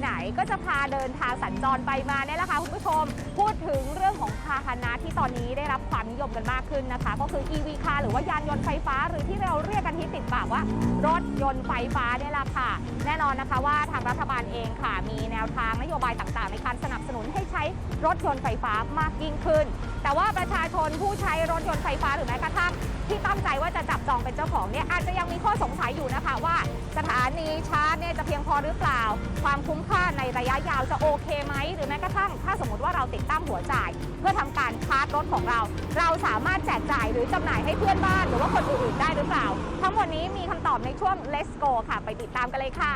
ไหน ก็จะพาเดินทางสัญจรไปมาเนี่ยแหละค่ะคุณผู้ชม พูดถึงเรื่องของพาหนะที่ตอนนี้ได้รับความนิยมกันมากขึ้นนะคะ ก็คือ EV car หรือว่ายานยนต์ไฟฟ้า หรือที่เราเรียกกันที่ติดปากว่ารถยนต์ไฟฟ้าเนี่ยแหละค่ะ แน่นอนนะคะว่าทางรัฐบาลเองค่ะ มีแนวทางนโยบายต่างๆ ในการสนับสนุนให้ใช้รถยนต์ไฟฟ้ามากยิ่งขึ้น แต่ว่าประชาชนผู้ใช้รถยนต์ไฟฟ้าหรือแม้กระทั่ง ที่ตั้งใจว่าจะจับจองเป็นเจ้าของเนี่ยอาจจะยังมีข้อสงสัยอยู่นะคะว่าสถานีชาร์จเนี่ยจะเพียงพอหรือเปล่า ความคุ้มค่าในระยะยาวจะโอเคไหมหรือแม้กระทั่งถ้าสมมติว่าเราติดตั้งหัวจ่าย เพื่อทำการชาร์จรถของเรา เราสามารถแจกจ่ายหรือจำหน่ายให้เพื่อนบ้าน หรือว่าคนอื่นๆได้หรือเปล่า ทั้งหมดนี้มีคำตอบในช่วง Let's Go ค่ะ ไปติดตามกันเลยค่ะ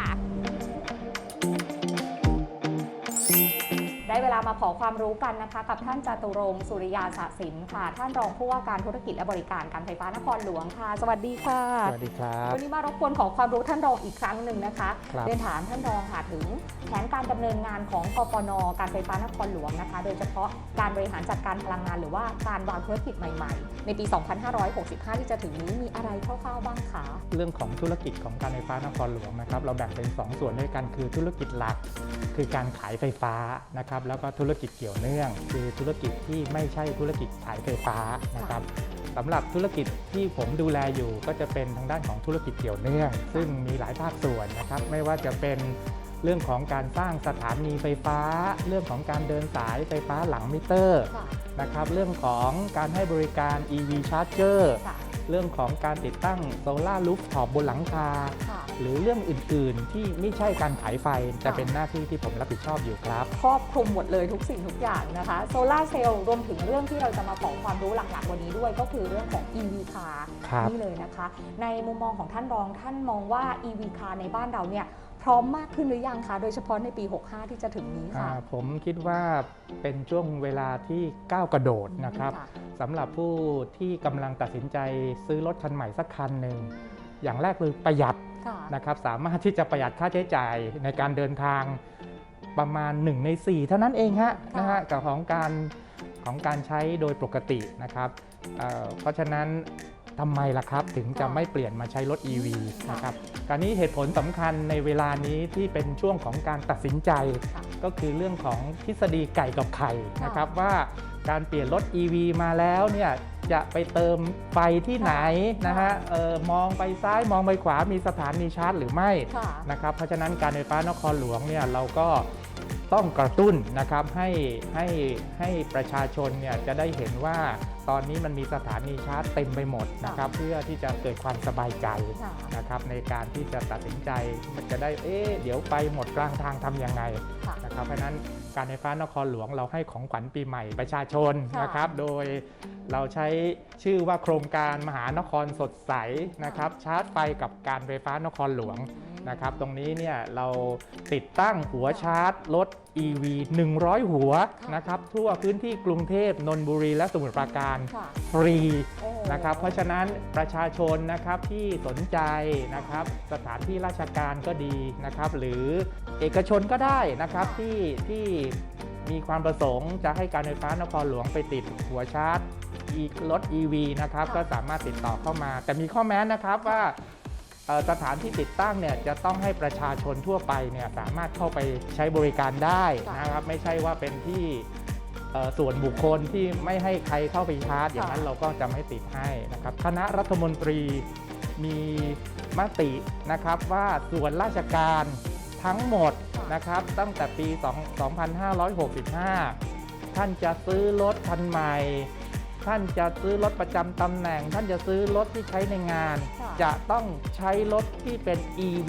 ได้เวลามาขอความรู้กันนะคะ กับท่านจตุรงค์สุริยาสะสินค่ะ ท่านรองผู้ว่าการธุรกิจและบริการการไฟฟ้านครหลวงค่ะ สวัสดีค่ะ สวัสดีครับ วันนี้มารบกวนขอความรู้ท่านรองอีกครั้งหนึ่งนะคะครับเรียนถามท่านรองค่ะถึงแผนการดำเนินงานของกปนการไฟฟ้านครหลวงนะคะ โดยเฉพาะการบริหารจัดการพลังงาน หรือว่าการวางธุรกิจใหม่ ๆ ในปี 2565 ที่จะถึงนี้มีอะไรคร่าวๆบ้างคะเรื่องของธุรกิจของการไฟฟ้านครหลวงนะครับเราแบ่งเป็น 2 ส่วนด้วยกันคือธุรกิจหลัก คือการขายไฟฟ้านะครับแล้วก็ธุรกิจเกี่ยวเนื่อง คือธุรกิจที่ไม่ใช่ธุรกิจขายไฟฟ้านะครับสำหรับธุรกิจที่ผมดูแลอยู่ก็จะเป็นทางด้านของธุรกิจเกี่ยวเนื่อง ซึ่งมีหลายภาคส่วนนะครับ ไม่ว่าจะเป็นเรื่องของการสร้างสถานีไฟฟ้า เรื่องของการเดินสายไฟฟ้าหลังมิเตอร์ค่ะนะครับ เรื่องของการให้บริการ EV Charger ค่ะ เรื่องของการติดตั้งโซลาร์รูฟท็อปบนหลังคาค่ะหรือเรื่องอื่นๆ ที่ไม่ใช่การขายไฟจะค่ะเป็นหน้าที่ที่ผมรับผิดชอบอยู่ครับ ครอบคลุมหมดเลยทุกสิ่งทุกอย่างนะคะโซลาร์เซลล์รวมถึงเรื่องที่เราจะมาขอความรู้หลักๆวันนี้ด้วย ก็คือเรื่องของ EV car ครับนี่เลยนะคะ ในมุมมองของท่านรองท่านมองว่า EV car ในบ้านเราเนี่ยพร้อมมากขึ้นหรือยังคะโดยเฉพาะในปี 65 ที่จะถึงนี้อ่าค่ะ ผมคิดว่าเป็นช่วงเวลาที่ก้าวกระโดดนะครับค่ะ สำหรับผู้ที่กำลังตัดสินใจซื้อรถคันใหม่สักคันหนึ่งอย่างแรกคือประหยัดค่ะนะครับสามารถที่จะประหยัดค่าใช้จ่ายในการเดินทางประมาณ 1 ใน 4 เท่านั้นเองฮะค่ะนะฮะกับของการของการใช้โดยปกตินะครับเอ่อเพราะฉะนั้นทำไมล่ะครับถึงจะไม่เปลี่ยนมาใช้รถ EV นะครับการนี้เหตุผลสำคัญในเวลานี้ที่เป็นช่วงของการตัดสินใจค่ะก็คือเรื่องของทฤษฎีไก่กับไข่ค่ะนะครับว่า การเปลี่ยนรถ EV มาแล้วเนี่ยจะไปเติมไฟที่ไหนนะฮะเออมองไปซ้ายมองไปขวามีสถานีชาร์จหรือไม่ค่ะนะครับเพราะฉะนั้นการไฟฟ้านครหลวงเนี่ยเราก็ต้องกระตุ้นนะครับให้ให้ให้ประชาชนเนี่ยจะได้เห็นว่าตอนนี้มันมีสถานีชาร์จเต็มไปหมดนะครับเพื่อที่จะเกิดความสบายใจค่ะนะครับในการที่จะตัดสินใจมันจะได้เอ๊ะเดี๋ยวไปหมดกลางทางทำยังไงค่ะ นะครับเพราะฉะนั้นการไฟฟ้านครหลวงเราให้ของขวัญปีใหม่ประชาชนค่ะนะครับ โดยเราใช้ชื่อว่าโครงการมหานครสดใสนะครับ ชาร์จไฟกับการไฟฟ้านครหลวง นะครับ ตรงนี้เนี่ยเราติดตั้งหัวชาร์จรถ EV 100 หัวนะครับทั่วพื้นที่กรุงเทพนนทบุรี และสมุทรปราการค่ะฟรีโอ้ นะครับ เพราะฉะนั้นประชาชนนะครับที่สนใจนะครับสถานที่ราชการก็ดีนะครับ หรือเอกชนก็ได้นะครับที่ที่มีความประสงค์จะให้การไฟฟ้านครหลวงไปติดหัวชาร์จอีรถ EV นะครับก็สามารถติดต่อเข้ามา แต่มีข้อแม้นะครับว่าเอ่อ สถานที่ติดตั้งเนี่ยจะต้องให้ประชาชนทั่วไปเนี่ยสามารถเข้าไปใช้บริการได้นะครับไม่ใช่ว่าเป็นที่เอ่อส่วนบุคคลที่ไม่ให้ใครเข้าไปชาร์จอย่างนั้นเราก็จะไม่ติดให้นะครับคณะรัฐมนตรีมีมตินะครับว่าส่วนราชการทั้งหมดนะครับตั้งแต่ปี2 2565 ท่านจะซื้อรถคันใหม่ ท่านจะซื้อรถประจำตำแหน่ง ท่านจะซื้อรถที่ใช้ในงานค่ะ จะต้องใช้รถที่เป็น EV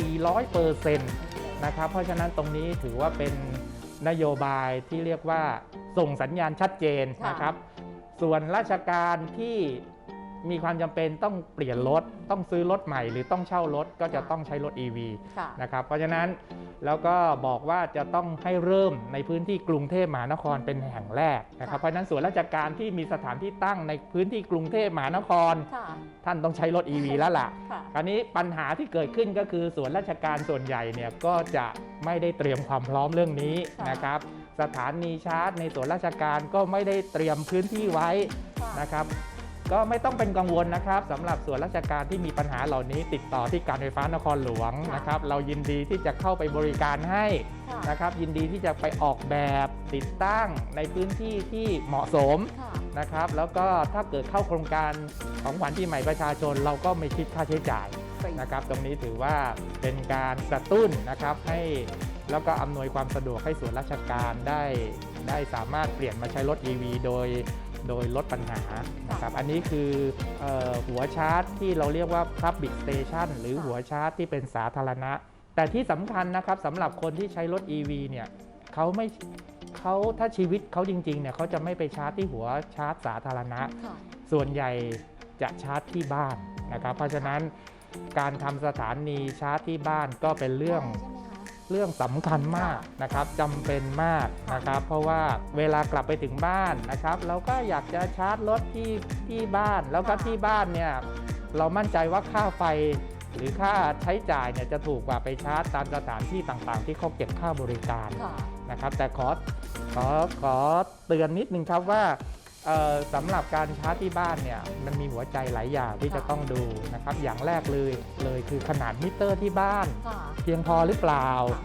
100%นะครับ เพราะฉะนั้นตรงนี้ถือว่าเป็นนโยบายที่เรียกว่าส่งสัญญาณชัดเจนค่ะนะครับ ส่วนราชการที่ มีความจำเป็นต้องเปลี่ยนรถ ต้องซื้อรถใหม่หรือต้องเช่ารถก็จะต้องใช้รถ EV ค่ะนะครับ เพราะฉะนั้นแล้วก็บอกว่าจะต้องให้เริ่มในพื้นที่กรุงเทพมหานครเป็นแห่งแรกนะครับ ค่ะ เพราะฉะนั้นส่วนราชการที่มีสถานที่ตั้งในพื้นที่กรุงเทพมหานคร ค่ะท่านต้องใช้รถ EV แล้วล่ะ ค่ะ คราวนี้ปัญหาที่เกิดขึ้นก็คือส่วนราชการส่วนใหญ่เนี่ยก็จะไม่ได้เตรียมความพร้อมเรื่องนี้ค่ะ นะครับ สถานีชาร์จในส่วนราชการก็ไม่ได้เตรียมพื้นที่ไว้ค่ะ นะครับ ก็ไม่ต้องเป็นกังวลนะครับสำหรับส่วนราชการที่มีปัญหาเหล่านี้ ติดต่อที่การไฟฟ้านครหลวงค่ะนะครับ เรายินดีที่จะเข้าไปบริการให้ค่ะนะครับ ยินดีที่จะไปออกแบบติดตั้งในพื้นที่ที่เหมาะสมค่ะนะครับ แล้วก็ถ้าเกิดเข้าโครงการของขวัญปีใหม่ประชาชน เราก็ไม่คิดค่าใช้จ่ายฟรีนะครับ ตรงนี้ถือว่าเป็นการกระตุ้นนะครับให้แล้วก็อำนวยความสะดวกให้ส่วนราชการได้ ได้สามารถเปลี่ยนมาใช้รถ EV โดย โดยลดปัญหานะครับอันนี้คือเออหัวชาร์จที่เราเรียกว่า Public Station หรือหัวชาร์จที่เป็นสาธารณะ แต่ที่สำคัญนะครับสำหรับคนที่ใช้รถ EV เนี่ยเขาไม่เขาถ้าชีวิตเขาจริงๆเนี่ยเขาจะไม่ไปชาร์จที่หัวชาร์จสาธารณะค่ะส่วนใหญ่จะชาร์จที่บ้านนะครับเพราะฉะนั้นการทำสถานีชาร์จที่บ้านก็เป็นเรื่องใช่ไหมคะ เรื่องสำคัญมากนะครับจำเป็นมากนะครับ เพราะว่าเวลากลับไปถึงบ้านนะครับ เราก็อยากจะชาร์จรถที่ที่บ้าน แล้วก็ที่บ้านเนี่ยเรามั่นใจว่าค่าไฟหรือค่าใช้จ่ายเนี่ยจะถูกกว่าไปชาร์จตามสถานที่ต่างๆ ที่เขาเก็บค่าบริการนะครับ แต่ขอขอขอเตือนนิดนึงครับว่า สำหรับการชาร์จที่บ้านเนี่ยมันมีหัวใจหลายอย่างที่ค่ะจะต้องดูนะครับอย่างแรกเลยเลยคือขนาดมิเตอร์ที่บ้านค่ะเพียงพอหรือเปล่าค่ะ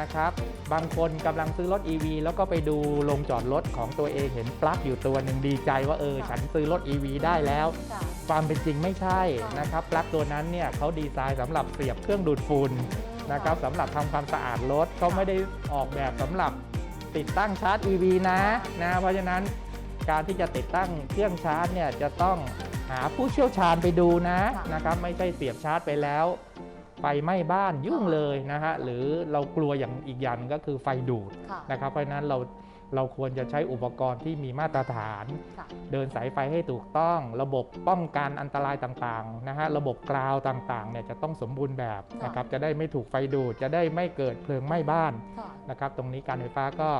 นะครับบางคนกำลังซื้อรถ EV แล้วก็ไปดูโรงจอดรถของตัวเองเห็นปลั๊กอยู่ตัวหนึ่งดีใจว่าเออค่ะฉันซื้อรถ EV ได้แล้วค่ะความเป็นจริงไม่ใช่ค่ะนะครับปลั๊กตัวนั้นเนี่ยเขาดีไซน์สำหรับเสียบเครื่องดูดฝุ่นนะครับสำหรับทำความสะอาดรถเขาไม่ได้ออกแบบสำหรับติดตั้งชาร์จ EV นะนะเพราะฉะนั้น การที่จะติดตั้งเครื่องชาร์จเนี่ยจะต้องหาผู้เชี่ยวชาญไปดูนะค่ะนะครับไม่ใช่เสียบชาร์จไปแล้วไฟไหม้บ้านยุ่งเลยนะฮะหรือเรากลัวอย่างอีกอย่างก็คือไฟดูดค่ะนะครับเพราะฉะนั้นเราเราควรจะใช้อุปกรณ์ที่มีมาตรฐานค่ะเดินสายไฟให้ถูกต้อง ระบบป้องกันอันตรายต่างๆนะฮะระบบกราวต่างๆเนี่ยจะต้องสมบูรณ์แบบค่ะนะครับจะได้ไม่ถูกไฟดูดจะได้ไม่เกิดเพลิงไหม้บ้านค่ะนะครับตรงนี้การไฟฟ้าก็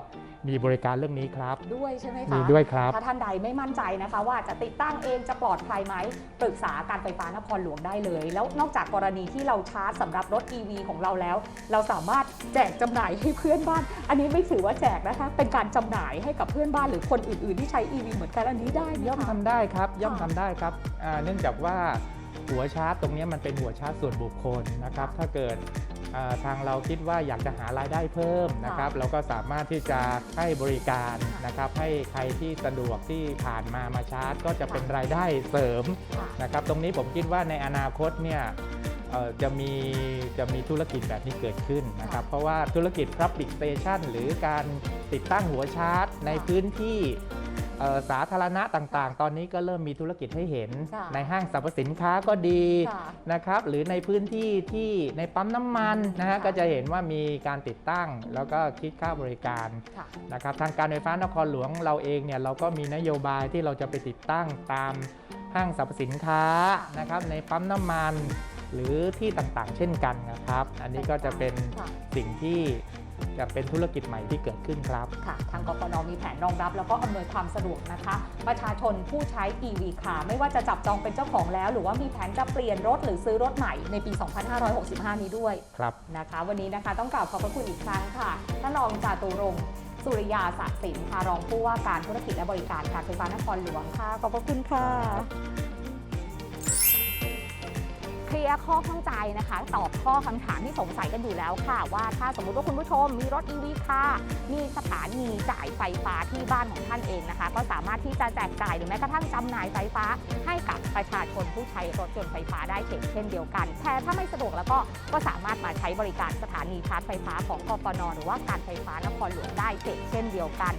มีบริการเรื่องนี้ครับ ด้วยใช่ไหมคะมีด้วยครับ ถ้าท่านใดไม่มั่นใจนะคะ ว่าจะติดตั้งเองจะปลอดภัยไหมปรึกษาการไฟฟ้านครหลวงได้เลย แล้วนอกจากกรณีที่เราชาร์จสำหรับรถ EV ของเราแล้ว เราสามารถแจกจำหน่ายให้เพื่อนบ้าน อันนี้ไม่ถือว่าแจกนะคะ เป็นการจำหน่ายให้กับเพื่อนบ้านหรือคนอื่น ๆ ที่ใช้ EV เหมือนกันอันนี้ได้ไหมย่อมคะ ทำได้ครับย่อมค่ะทำได้ครับอ่าเนื่องจากว่าหัวชาร์จตรงนี้มันเป็นหัวชาร์จส่วนบุคคลนะครับ ถ้าเกิดอ่า ทางเราคิดว่าอยากจะหารายได้เพิ่มนะครับ เราก็สามารถที่จะให้บริการนะครับ ให้ใครที่สะดวกที่ผ่านมามาชาร์จ ก็จะเป็นรายได้เสริมค่ะนะครับ ตรงนี้ผมคิดว่าในอนาคตเนี่ยเอ่อจะมีจะมีธุรกิจแบบนี้เกิดขึ้นนะครับ เพราะว่าธุรกิจ Public Station หรือการติดตั้งหัวชาร์จในพื้นที่เอ่อ สาธารณะต่างๆ ตอนนี้ก็เริ่มมีธุรกิจให้เห็น ค่ะในห้างสรรพสินค้าก็ดีค่ะนะครับ หรือในพื้นที่ที่ในปั๊มน้ำมันนะฮะค่ะ ก็จะเห็นว่ามีการติดตั้ง แล้วก็คิดค่าบริการ ค่ะ นะครับทางการไฟฟ้านครหลวงเราเองเนี่ยเราก็มีนโยบายที่เราจะไปติดตั้งตามห้างสรรพสินค้านะครับในปั๊มน้ำมัน หรือที่ต่างๆ เช่นกันนะครับ อันนี้ก็จะเป็นค่ะ สิ่งที่ จะเป็นธุรกิจใหม่ที่เกิดขึ้นครับ ค่ะ ทางกฟนมีแผนรองรับ แล้วก็อำนวยความสะดวกนะคะ ประชาชนผู้ใช้ EV ค่ะ ไม่ว่าจะจับจองเป็นเจ้าของแล้ว หรือว่ามีแผนจะเปลี่ยนรถหรือซื้อรถใหม่ในปี 2565 นี้ด้วยครับนะคะ วันนี้นะคะต้องกล่าวขอบพระคุณอีกครั้งค่ะท่านรองจาตุรงค์สุริยาศักดิ์สินค่ะรองผู้ว่าการธุรกิจและบริการการไฟฟ้านครหลวงค่ะขอบพระคุณค่ะเค ลียร์ข้อข้องใจนะคะ ตอบข้อคำถามที่สงสัยกันอยู่แล้วค่ะ ว่าถ้าสมมุติว่าคุณผู้ชมมีรถ EV ค่ะมีสถานีจ่ายไฟฟ้าที่บ้านของท่านเองนะคะ ก็สามารถที่จะแจกจ่ายหรือแม้กระทั่งจำหน่ายไฟฟ้า ให้กับประชาชนผู้ใช้รถยนต์ไฟฟ้าได้เช่นเดียวกันแต่ถ้าไม่สะดวกแล้วก็ก็สามารถมาใช้บริการสถานีชาร์จไฟฟ้าของกฟนหรือว่าการไฟฟ้านครหลวงได้เช่นเดียวกัน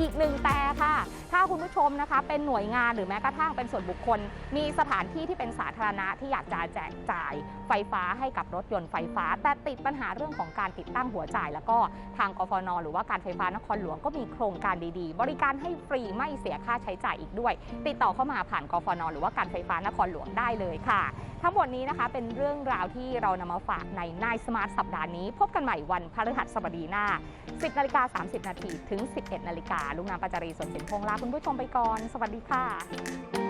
อีกหนึ่งแต่ค่ะ ถ้าคุณผู้ชมนะคะ เป็นหน่วยงานหรือแม้กระทั่งเป็นส่วนบุคคล มีสถานที่ที่เป็นสาธารณะที่อยากจะแจกจ่ายไฟฟ้าให้กับรถยนต์ไฟฟ้า แต่ติดปัญหาเรื่องของการติดตั้งหัวจ่าย แล้วก็ทางกฟน หรือว่าการไฟฟ้านครหลวงก็มีโครงการดีๆ บริการให้ฟรีไม่เสียค่าใช้จ่ายอีกด้วย ติดต่อเข้ามาผ่านกฟน หรือว่าการไฟฟ้านครหลวงได้เลยค่ะทั้งหมดนี้นะคะเป็นเรื่องราวที่เรานำมาฝากในนายสมาร์ทสัปดาห์นี้ พบกันใหม่วันพฤหัสบดีหน้า 10นาฬิกา30 นาทีถึง 11นาฬิกาลุงนามปัจจารีสวนสินพงษ์ลาคุณผู้ชมไปก่อน สวัสดีค่ะ